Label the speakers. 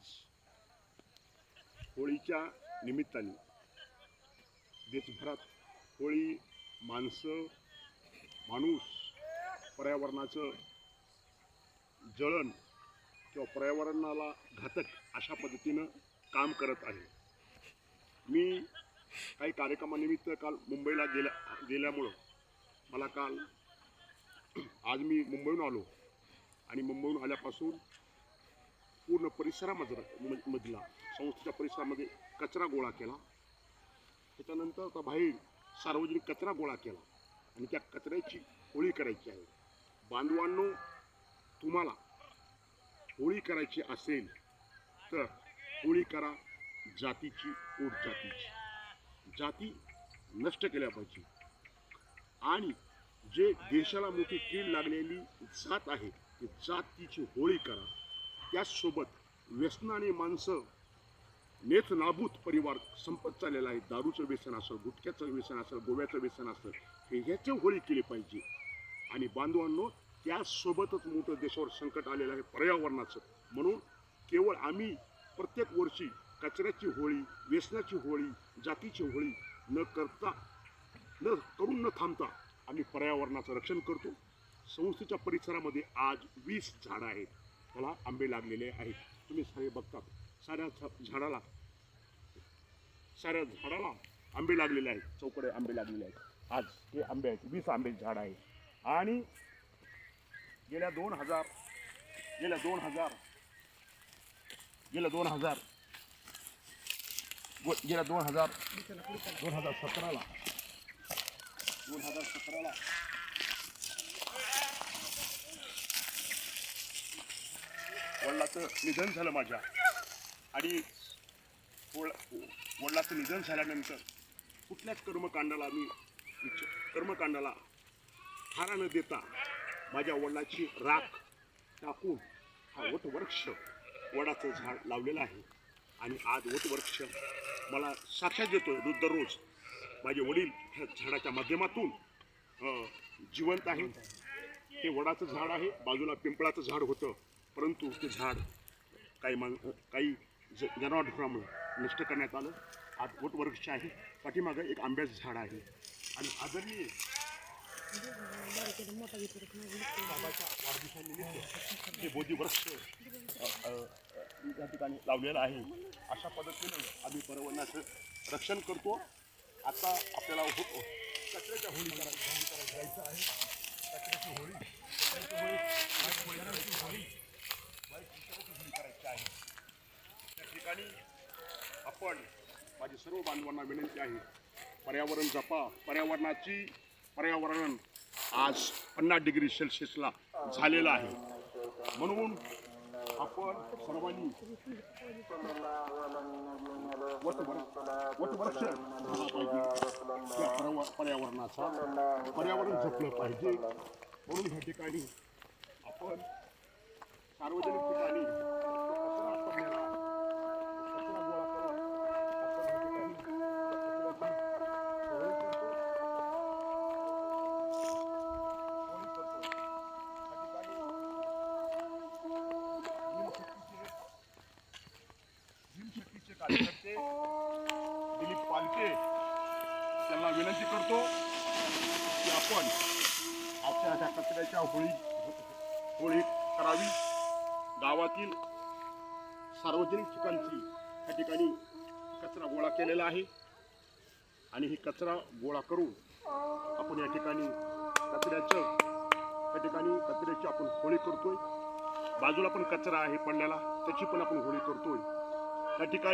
Speaker 1: आज होळीच्या निमित्ताने देशभरात होळी माणसं माणूस पर्यावरणाचं जळण किंवा पर्यावरणाला घातक अशा पद्धतीनं काम करत आहे. मी काही कार्यक्रमानिमित्त काल मुंबईला गेल्या गेल्यामुळं मला काल आज मी मुंबईहून आलो आणि मुंबईहून आल्यापासून पूर्ण परिसरामधला म- मधला. संस्थेच्या परिसरामध्ये कचरा गोळा केला. त्याच्यानंतर आता बाहेर सार्वजनिक कचरा गोळा केला. आणि त्या कचऱ्याची होळी करायची आहे. बांधवांनो तुम्हाला होळी करायची असेल तर होळी करा जातीची पोट जातीची. जाती नष्ट केल्या पाहिजे. आणि जे देशाला मोठी कीड लागलेली जात आहे ती जातीची होळी करा. त्याचसोबत व्यसनाने माणसं नेच नाभूत परिवार संपत चाललेला आहे. दारूचं व्यसन असेल गुटख्याचं व्यसन असेल गोव्याचं व्यसन असेल हे ह्याची होळी केली पाहिजे. आणि बांधवांनो त्यासोबतच मोठं देशावर संकट आलेलं आहे पर्यावरणाचं. म्हणून केवळ आम्ही प्रत्येक वर्षी कचऱ्याची होळी व्यसनाची होळी जातीची होळी न करता न करून न थांबता आम्ही पर्यावरणाचं रक्षण करतो. संस्थेच्या परिसरामध्ये आज वीस झाडं आहेत. त्याला आंबे लागलेले आहेत. तुम्ही सारे बघतात. साऱ्या झा- झाडाला साऱ्या झाडाला आंबे लागलेले आहेत. चौकडे आंबे लागलेले आहेत. आज हे आंबे आहेत. वीस आंबे झाड आहे. आणि गेल्या दोन हजार गेल्या दोन हजार गेल्या दोन हजार गेल्या दोन हजार दोन हजार सतराला दोन हजार सतराला वडिलाचं निधन झालं माझ्या. आणि वडिलाचं निधन झाल्यानंतर कुठल्याच कर्मकांडाला मी कर्मकांडाला थारा न देता माझ्या वडिलाची राख टाकून हा वटवृक्ष वडाचं झाड लावलेलं आहे. आणि आज वटवृक्ष मला साक्षात देतोय. रोज दररोज माझे वडील ह्या झाडाच्या माध्यमातून जिवंत आहे हे वडाचं झाड आहे बाजूला पिंपळाचं झाड होतं परंतु ते झाड काही मान काही ज जनावरांमुळे नष्ट करण्यात आलं. आज वटवृक्ष आहे पाठीमागं एक आंब्याचं झाड आहे. आणि आदरणीय बाबाच्या वाढदिवसानिमित्त हे बोधी वृक्ष या ठिकाणी लावलेलं आहे. अशा पद्धतीने आम्ही पर्यावरणाचं रक्षण करतो. आता आपल्याला हो कचऱ्याच्या होळी करायचं आहे. ठिकाणी आपण माझी सर्व बांधवांना विनंती आहे पर्यावरण जपा. पर्यावरणाची पर्यावरण आज पन्नास डिग्री सेल्सिअसला झालेलं आहे. म्हणून आपण सर्वांनी वटवृक्ष वटवृक्ष झाला पाहिजे. त्या पर्याव- पर्यावरणाचा पर्यावरण जपलं पाहिजे म्हणून ह्या ठिकाणी आपण सार्वजनिक ठिकाणी कचरा पडलेला आहे. कचरा गोळा करून आपण ह्या ठिकाणी कचऱ्याची होळी करतो. होळी करतो. त्या ठिकाणी भीमशक्तीचे भीमशक्तीचे कार्यकर्ते दिलीप पालके त्यांना विनंती करतो की आपण आपल्या ह्या कचऱ्याच्या होळी होळी करावी. गावातील सार्वजनिक ठिकाणची ह्या ठिकाणी कचरा गोळा केलेला आहे. आणि ही कचरा गोळा करून आपण या ठिकाणी कचऱ्याचं त्या ठिकाणी कचऱ्याची आपण होळी करतोय. बाजूला पण कचरा आहे पडलेला त्याची पण आपण होळी करतोय. त्या ठिकाणी